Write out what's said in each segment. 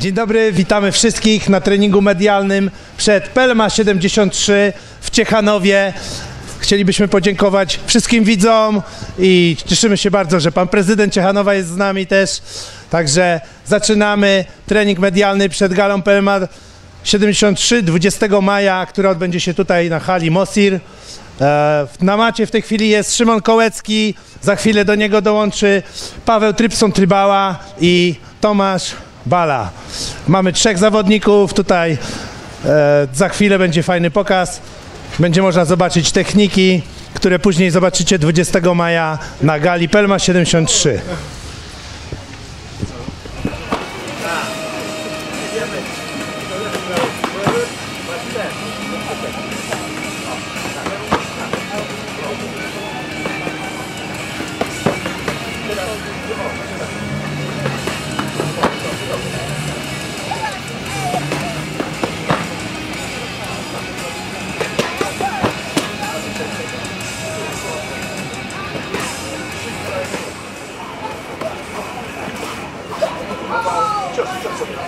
Dzień dobry, witamy wszystkich na treningu medialnym przed Pelma 73 w Ciechanowie. Chcielibyśmy podziękować wszystkim widzom i cieszymy się bardzo, że pan prezydent Ciechanowa jest z nami też. Także zaczynamy trening medialny przed galą Pelma 73 20 maja, która odbędzie się tutaj na hali Mosir. E, Na macie w tej chwili jest Szymon Kołecki, za chwilę do niego dołączy Paweł Trypson-Trybała i Tomasz Bala. Mamy trzech zawodników, tutaj e, za chwilę będzie fajny pokaz. Będzie można zobaczyć techniki, które później zobaczycie 20 maja na gali Pelma 73.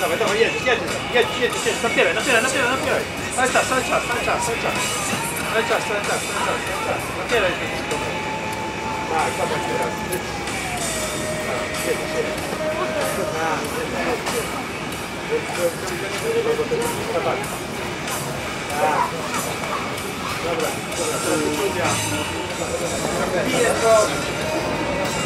Dawaj, dawaj, jedziesz, jedziesz, jedziesz, jedziesz, jedziesz, napieraj, napieraj, napieraj, napieraj. Cały czas, cały czas, cały czas, cały czas. Cały czas, cały czas, cały czas, cały czas. Napieraj. Tak, dawaj teraz. Tak, jedziesz, jedziesz. Tak, jedziesz.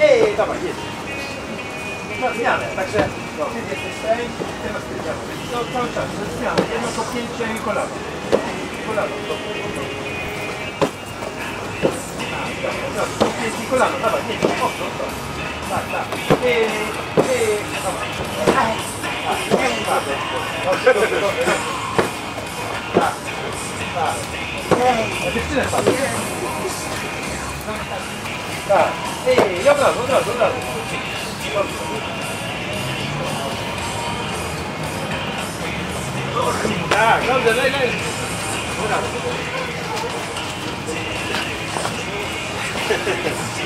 ej, dawaj, jedź. Na zmianę, także ty jesteś tej, ty masz tej działy. No cały czas, to jest zmiana. Jedno kopnięcie i kolano. Kolano. Tak, tak, od razu. Kopnięcie i kolano, dawaj, jedź. O, o, o. Tak, tak. Ej, ej, dawaj. Tak, tak, tak. Dobrze, dobrze, dobrze. Tak, tak. A dziewczynę tam. Tak. Ej, i od razu, od razu, od razu. Tak, dobrze, lej, lej. Od razu.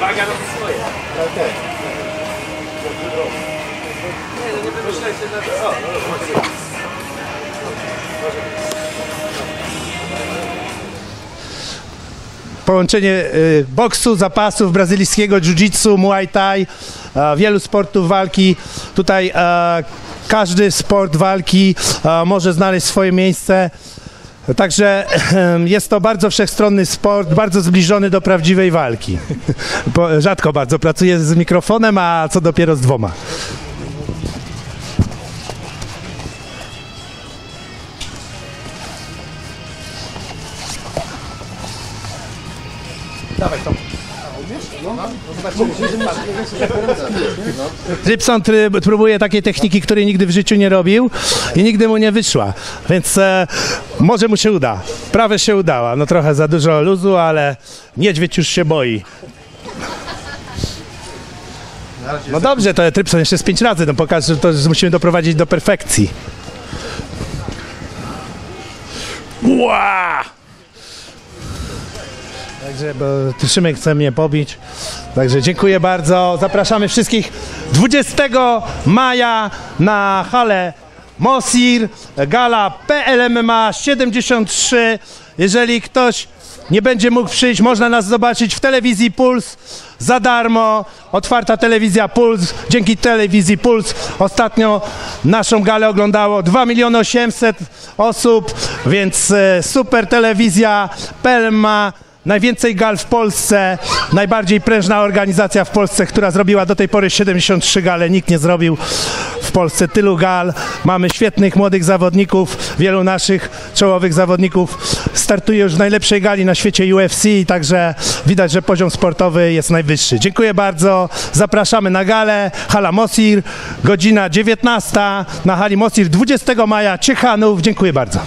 Waga robi swoje. Okej. Nie, no nie wymyślaj się na to. O, no, może być. Może być. Połączenie y, boksu, zapasów, brazylijskiego jiu-jitsu, muay thai, e, wielu sportów walki. Tutaj e, każdy sport walki e, może znaleźć swoje miejsce. Także jest to bardzo wszechstronny sport, bardzo zbliżony do prawdziwej walki. Bo rzadko bardzo pracuję z mikrofonem, a co dopiero z dwoma. Dawaj to. Trypson try, próbuje takiej techniki, której nigdy w życiu nie robił i nigdy mu nie wyszła, więc e, może mu się uda. Prawie się udała, no trochę za dużo luzu, ale niedźwiedź już się boi. No dobrze, to Trypson jeszcze z pięć razy, no pokaż, że to musimy doprowadzić do perfekcji. Ła! Także, bo Szymek chce mnie pobić. Także dziękuję bardzo. Zapraszamy wszystkich 20 maja na halę Mosir, gala PLMMA 73. Jeżeli ktoś nie będzie mógł przyjść, można nas zobaczyć w telewizji Puls za darmo. Otwarta telewizja Puls. Dzięki telewizji Puls ostatnio naszą galę oglądało 2 miliony 800 osób, więc e, super telewizja Pelma. Najwięcej gal w Polsce, najbardziej prężna organizacja w Polsce, która zrobiła do tej pory 73 gale. Nikt nie zrobił w Polsce tylu gal. Mamy świetnych młodych zawodników, wielu naszych czołowych zawodników startuje już w najlepszej gali na świecie UFC, także widać, że poziom sportowy jest najwyższy. Dziękuję bardzo. Zapraszamy na galę. Hala Mosir, godzina 19 na hali Mosir 20 maja Ciechanów. Dziękuję bardzo.